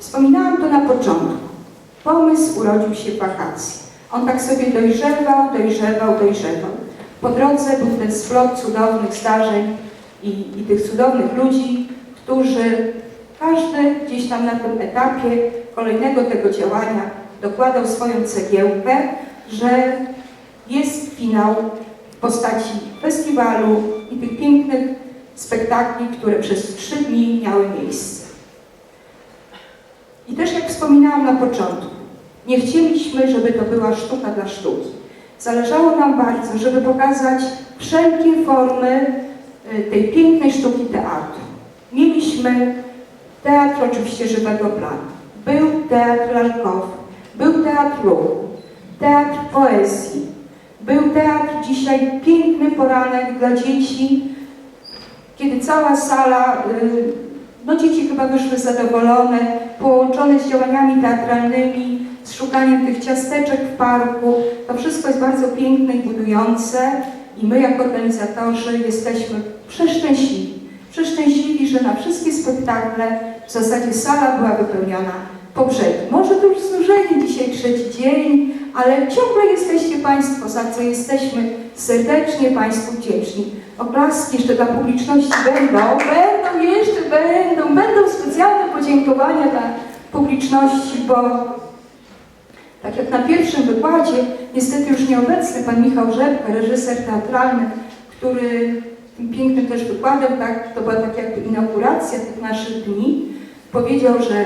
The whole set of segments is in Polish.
Wspominałam to na początku. Pomysł urodził się w wakacji. On tak sobie dojrzewał, dojrzewał, dojrzewał. Po drodze był ten splot cudownych zdarzeń i, i tych cudownych ludzi, którzy każdy gdzieś tam na tym etapie kolejnego tego działania dokładał swoją cegiełkę, że jest finał w postaci festiwalu i tych pięknych spektakli, które przez trzy dni miały miejsce. Wspominałam na początku, nie chcieliśmy, żeby to była sztuka dla sztuki. Zależało nam bardzo, żeby pokazać wszelkie formy y, tej pięknej sztuki teatru. Mieliśmy teatr oczywiście żywego planu, był teatr lalkowy, był teatr ruchu, teatr poezji, był teatr dzisiaj piękny poranek dla dzieci, kiedy cała sala, y, no dzieci chyba wyszły zadowolone, połączone z działaniami teatralnymi, z szukaniem tych ciasteczek w parku. To wszystko jest bardzo piękne i budujące i my jako organizatorzy jesteśmy przeszczęśliwi. Przeszczęśliwi, że na wszystkie spektakle w zasadzie sala była wypełniona po brzegi. Może to już znużenie dzisiaj trzeci dzień, ale ciągle jesteście Państwo, za co jesteśmy serdecznie Państwu wdzięczni. Oklaski jeszcze dla publiczności będą, będą jeszcze, będą, będą specjalne podziękowania dla publiczności, bo tak jak na pierwszym wykładzie, niestety już nieobecny pan Michał Rzepka, reżyser teatralny, który tym pięknym też wykładem, tak, to była tak jakby inauguracja tych naszych dni, powiedział, że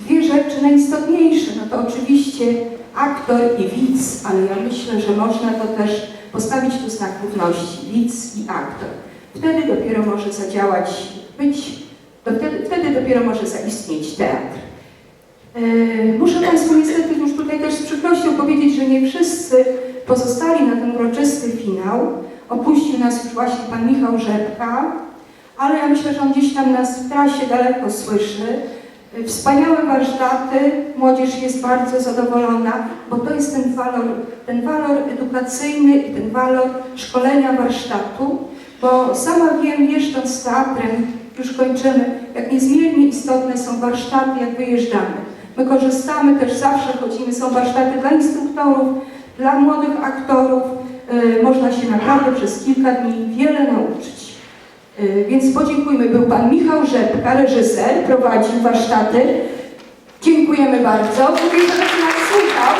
dwie rzeczy najistotniejsze, no to oczywiście aktor i widz, ale ja myślę, że można to też postawić tu znak równości, widz i aktor. Wtedy dopiero może zadziałać, być, do, wtedy, wtedy dopiero może zaistnieć teatr. E, Muszę Państwu niestety już tutaj też z przykrością powiedzieć, że nie wszyscy pozostali na ten uroczysty finał. Opuścił nas już właśnie Pan Michał Rzepka, ale ja myślę, że on gdzieś tam nas w trasie daleko słyszy. Wspaniałe warsztaty, młodzież jest bardzo zadowolona, bo to jest ten walor, ten walor edukacyjny i ten walor szkolenia warsztatu, bo sama wiem, jeżdżąc z teatrem, już kończymy, jak niezmiernie istotne są warsztaty, jak wyjeżdżamy. My korzystamy też, zawsze chodzimy, są warsztaty dla instruktorów, dla młodych aktorów. Yy, można się naprawdę przez kilka dni wiele nauczyć. Yy, więc podziękujmy. Był Pan Michał Rzepka, reżyser, prowadził warsztaty. Dziękujemy bardzo. Mówię, że nas słuchał.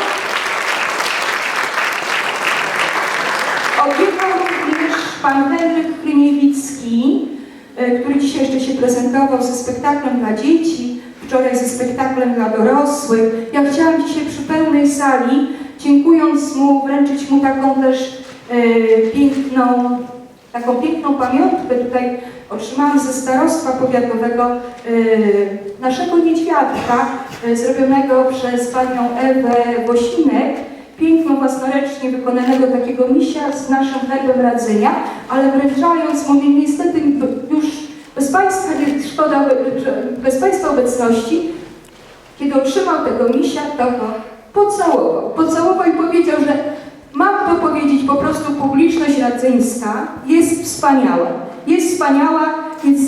Odjechał również Pan Henryk Chryniewicki, yy, który dzisiaj jeszcze się prezentował ze spektaklem dla dzieci wczoraj ze spektaklem dla dorosłych. Ja chciałam dzisiaj przy pełnej sali, dziękując mu, wręczyć mu taką też e, piękną, taką piękną pamiątkę. Tutaj otrzymałam ze starostwa powiatowego e, naszego niedźwiadka, e, zrobionego przez panią Ewę Wosinek, piękną, własnoręcznie wykonanego takiego misia z naszym herbem radzenia, ale wręczając, mówię, niestety już bez Państwa, szkoda, bez Państwa obecności, kiedy otrzymał tego misia, to go pocałował. Pocałował i powiedział, że mam to powiedzieć, po prostu publiczność radzyńska jest wspaniała. Jest wspaniała, więc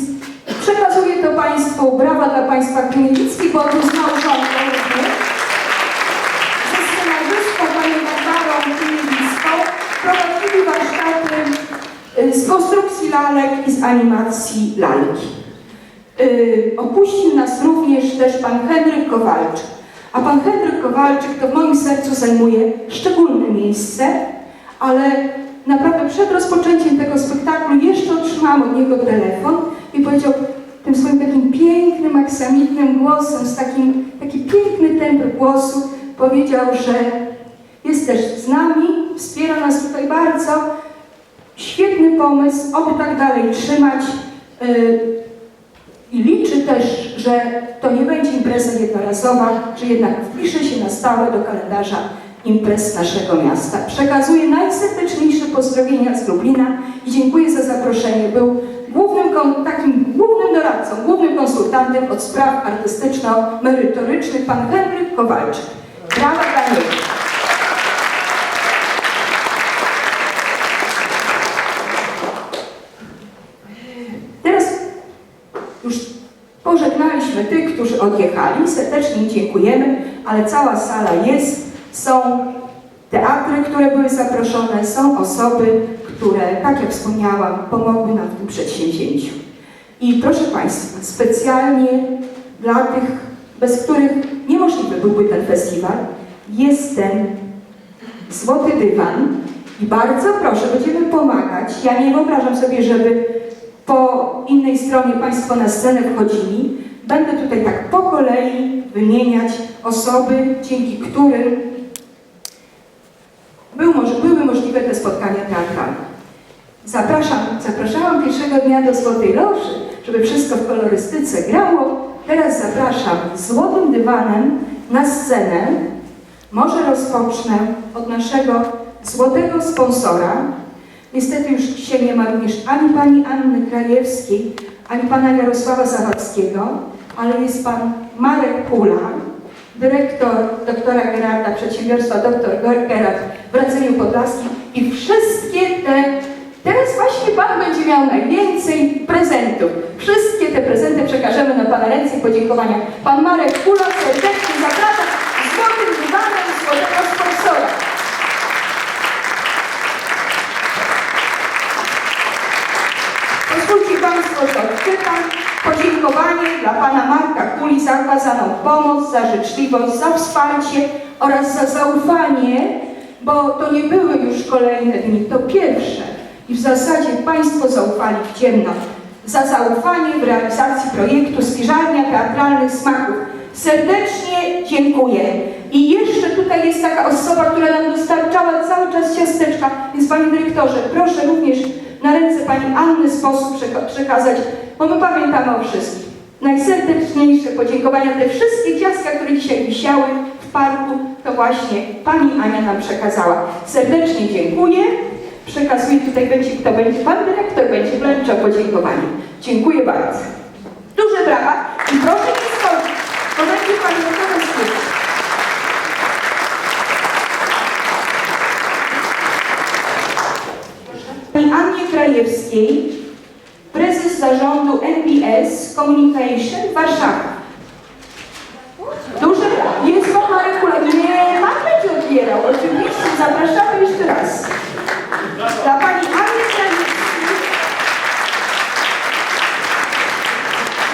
przekazuję to Państwu, brawa dla Państwa Kryniewicki, bo tu z małżonką również. Ze scenarzystką panią Barbarą Kryniewicką prowadzili warsztaty y, z konstrukcji lalek i z animacji lalki. Y, Opuścił nas również też pan Henryk Kowalczyk. A pan Henryk Kowalczyk to w moim sercu zajmuje szczególne miejsce, ale naprawdę przed rozpoczęciem tego spektaklu jeszcze otrzymałam od niego telefon i powiedział tym swoim takim pięknym, aksamitnym głosem, z takim, taki piękny tembr głosu, powiedział, że jest też z nami, wspiera nas tutaj bardzo, Świetny pomysł, oby tak dalej trzymać. Yy, I liczy też, że to nie będzie impreza jednorazowa, że jednak wpisze się na stałe do kalendarza imprez naszego miasta. Przekazuję najserdeczniejsze pozdrowienia z Lublina i dziękuję za zaproszenie. Był głównym, takim głównym doradcą, głównym konsultantem od spraw artystyczno-merytorycznych pan Henryk Kowalczyk. Brawa dla niego. Teraz już Pożegnaliśmy tych, którzy odjechali, serdecznie im dziękujemy, ale cała sala jest, są teatry, które były zaproszone, są osoby, które, tak jak wspomniałam, pomogły nam w tym przedsięwzięciu. I proszę Państwa, specjalnie dla tych, bez których niemożliwy byłby ten festiwal, jest ten złoty dywan i bardzo proszę, będziemy pomagać. Ja nie wyobrażam sobie, żeby po innej stronie Państwo na scenę wchodzili. Będę tutaj tak po kolei wymieniać osoby, dzięki którym był, były możliwe te spotkania teatralne. Zapraszam, zapraszałam pierwszego dnia do Złotej Loży, żeby wszystko w kolorystyce grało. Teraz zapraszam złotym dywanem na scenę. Może rozpocznę od naszego złotego sponsora. Niestety już dzisiaj nie ma również ani pani Anny Krajewskiej, ani pana Jarosława Zawadzkiego, ale jest pan Marek Pula, dyrektor doktora Gerarda, przedsiębiorstwa doktor Gerard w Radzeniu Podlaskim i wszystkie te, teraz właśnie pan będzie miał najwięcej prezentów. Wszystkie te prezenty przekażemy na pana ręce i podziękowania. Pan Marek Pula serdecznie zapraszam z złotym dywanem złotego sponsora. Pozwólcie Państwo, że odczytam podziękowanie dla Pana Marka Kuli za okazaną pomoc, za życzliwość, za wsparcie oraz za zaufanie, bo to nie były już kolejne dni, to pierwsze. I w zasadzie Państwo zaufali w ciemno. Za zaufanie w realizacji projektu Spiżarnia Teatralnych Smaków. Serdecznie dziękuję. I jeszcze tutaj jest taka osoba, która nam dostarczała cały czas ciasteczka, więc Panie Dyrektorze, proszę również na ręce Pani Anny sposób przeka- przekazać, bo my pamiętamy o wszystkich. Najserdeczniejsze podziękowania, te wszystkie ciastka, które dzisiaj wisiały w parku, to właśnie Pani Ania nam przekazała. Serdecznie dziękuję. Przekazuję, tutaj będzie, kto będzie, Pan Dyrektor będzie wręczał podziękowanie. Dziękuję bardzo. Duże brawa i proszę nie schodzić, bo będzie Pani Pani Annie Krajewskiej, prezes zarządu NBS Communication Warszawa. Duże jest Marek Kula. Nie, pan będzie odbierał. Oczywiście, zapraszamy jeszcze raz. Dla pani Anny Krajewskiej.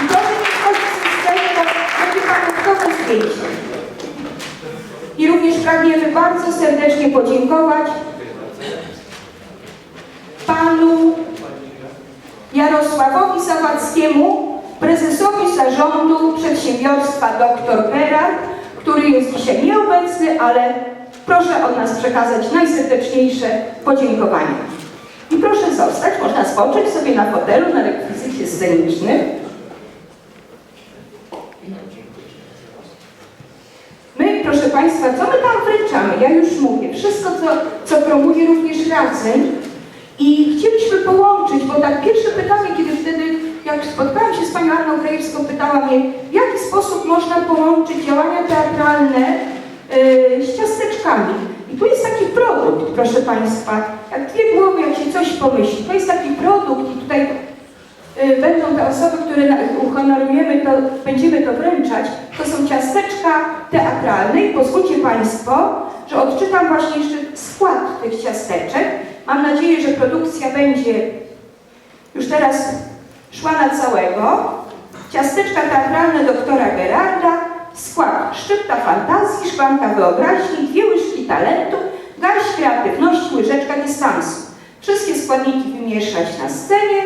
Proszę nie wchodzić z bo będzie pan gotowe zdjęcie. I również pragniemy bardzo serdecznie podziękować panu Jarosławowi Zawadzkiemu, prezesowi zarządu przedsiębiorstwa Dr. Gerard, który jest dzisiaj nieobecny, ale proszę od nas przekazać najserdeczniejsze podziękowania. I proszę zostać, można spocząć sobie na fotelu, na rekwizycie scenicznym. My, proszę Państwa, co my tam wręczamy? Ja już mówię, wszystko, co, co promuje również Radzeń. I chcieliśmy połączyć, bo tak pierwsze pytanie, kiedy wtedy, jak spotkałam się z Panią Anną Krajewską, pytała mnie, w jaki sposób można połączyć działania teatralne yy, z ciasteczkami. I tu jest taki produkt, proszę Państwa, jak dwie głowy, jak się coś pomyśli, to jest taki produkt i tutaj Y, będą te osoby, które uhonorujemy, to będziemy to wręczać, to są ciasteczka teatralne i pozwólcie Państwo, że odczytam właśnie jeszcze skład tych ciasteczek. Mam nadzieję, że produkcja będzie już teraz szła na całego. Ciasteczka teatralne doktora Gerarda, skład szczypta fantazji, szklanka wyobraźni, dwie łyżki talentu, garść kreatywności, łyżeczka dystansu. Wszystkie składniki wymieszać na scenie,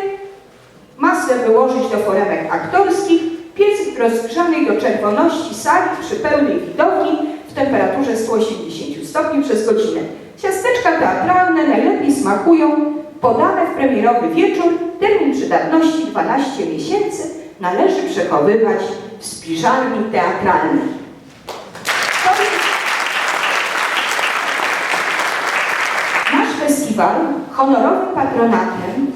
Masę wyłożyć do foremek aktorskich, piec rozgrzanej do czerwoności sali przy pełnej widowni w temperaturze 180 stopni przez godzinę. Ciasteczka teatralne najlepiej smakują, podane w premierowy wieczór, termin przydatności 12 miesięcy, należy przechowywać w spiżarni teatralnej. Nasz festiwal honorowym patronatem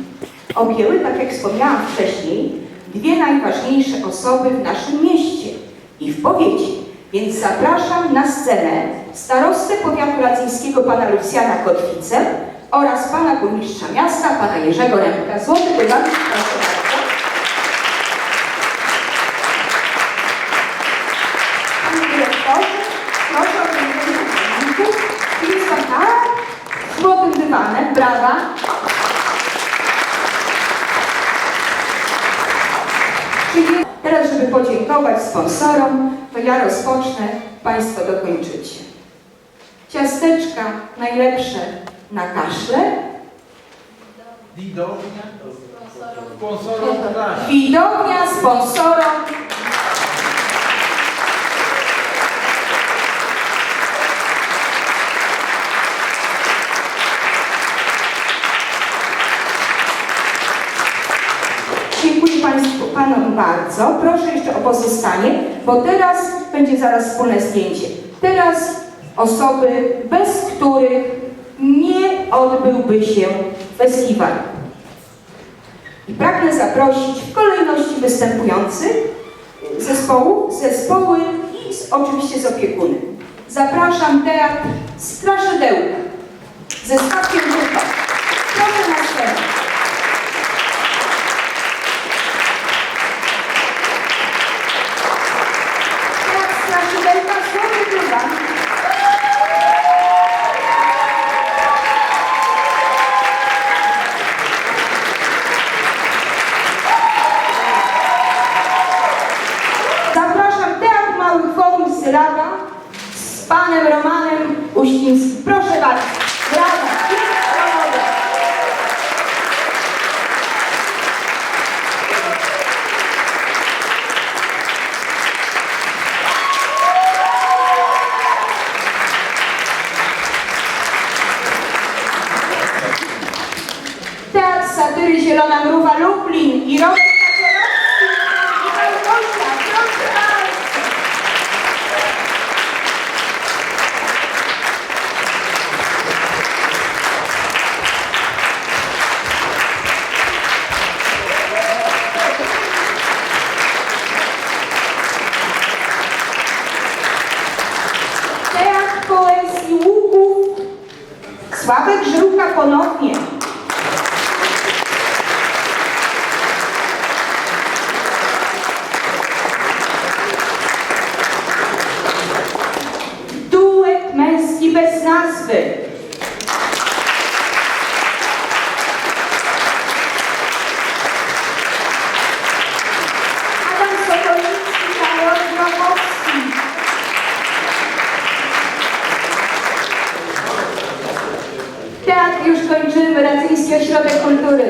objęły, tak jak wspomniałam wcześniej, dwie najważniejsze osoby w naszym mieście i w powiecie. Więc zapraszam na scenę starostę powiatu racyjskiego pana Lucjana Kotwicę oraz pana burmistrza miasta, pana Jerzego Rębka. Złoty podatek, proszę bardzo. Panie dyrektorze, proszę o pieniądze Jest pan tak, złotym dywanem, brawa. Czyli teraz, żeby podziękować sponsorom, to ja rozpocznę, Państwo dokończycie. Ciasteczka najlepsze na kaszle, Widownia sponsorów dania. widownia sponsorom Dziękuję Państwu, Panom bardzo. Proszę jeszcze o pozostanie, bo teraz będzie zaraz wspólne zdjęcie. Teraz osoby, bez których nie odbyłby się festiwal. I pragnę zaprosić w kolejności występujących zespołu, zespoły i z, oczywiście z opiekunem. Zapraszam teatr Straszydełka ze Sławkiem Żurka. Proszę na scenę. Teatr Straszydełka Słowy. Zapraszam Teatr Małych Raga z panem Romanem Uścińskim. Proszę bardzo. Brawa. Piękna robota. Teatr Satyry Zielona Mrówa Lublin i Robert Kaczorowski i Małgosia. Proszę bardzo. Teatr Poezji Łuków Sławek Żyłka ponownie. Już kończymy, Radzyński Ośrodek Kultury.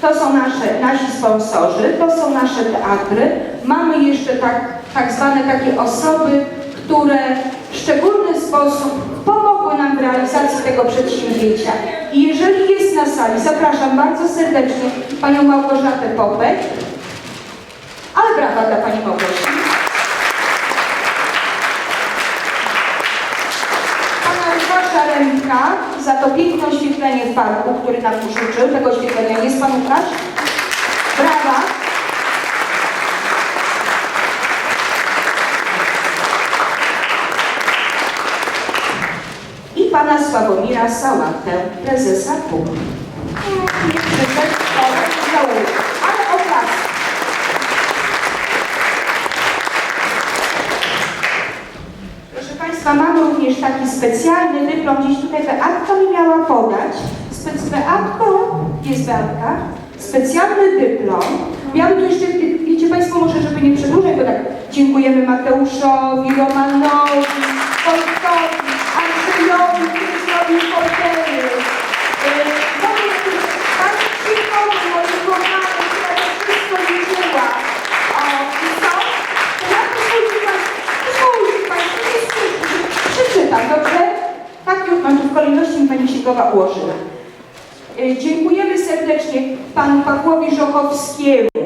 To są nasze, nasi sponsorzy, to są nasze teatry. Mamy jeszcze tak, tak zwane takie osoby, które w szczególny sposób pomogły nam w realizacji tego przedsięwzięcia. I jeżeli jest na sali, zapraszam bardzo serdecznie panią Małgorzatę Popek. Ale brawa dla pani Małgosi. Za to piękne oświetlenie w parku, który nam użyczył. Tego oświetlenia jest Pan Łukasz? Brawa. I Pana Sławomira Sałatę, prezesa PUM. Nie przyszedł, ale żałuję. Ale oklaski. Proszę Państwa, mamy również taki specjalny dyplom, gdzieś tutaj Beatka mi miała podać. Spec Beatko, jest Beatka, specjalny dyplom. Miałem tu jeszcze, wiecie Państwo, może żeby nie przedłużać, to tak dziękujemy Mateuszowi, Romanowi, Wojtkowi, Andrzejowi, który zrobił portery. Yy, Mogę Pani Krzykowi, mojej kochanej, która to wszystko liczyła. O, i co? To ja pozwólcie Państwo, pozwólcie Państwo, nie spójrzcie, przeczytam, dobrze? Tak już mam tu w kolejności mi E, Dziękujemy serdecznie Panu Pawłowi Żochowskiemu.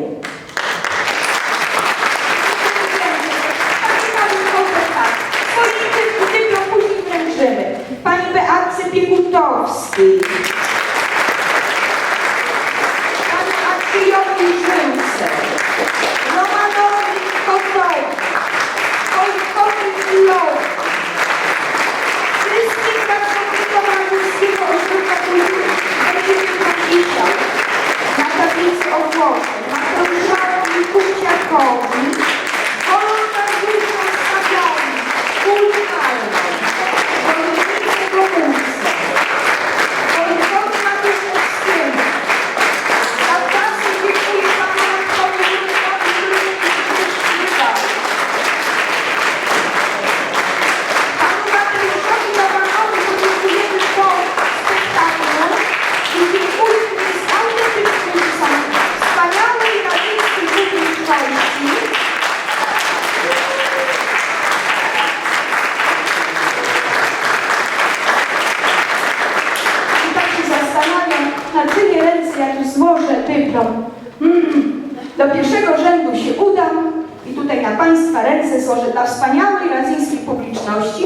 Myślą, hmm, do pierwszego rzędu się udam i tutaj na Państwa ręce złożę dla wspaniałej razyjskiej publiczności.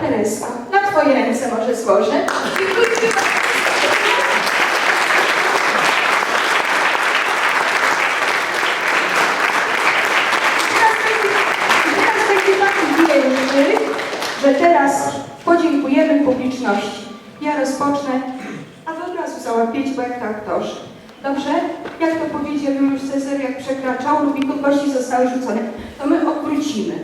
Tereska, na Twoje ręce może złożę. Że teraz podziękujemy publiczności. Ja rozpocznę, a wy od razu załapiecie, bo jak to aktorzy. Dobrze? Jak to powiedział Juliusz Cezar, jak przekraczał i kości zostały rzucone, to my obrócimy.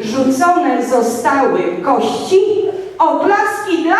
Rzucone zostały kości, oklaski dla...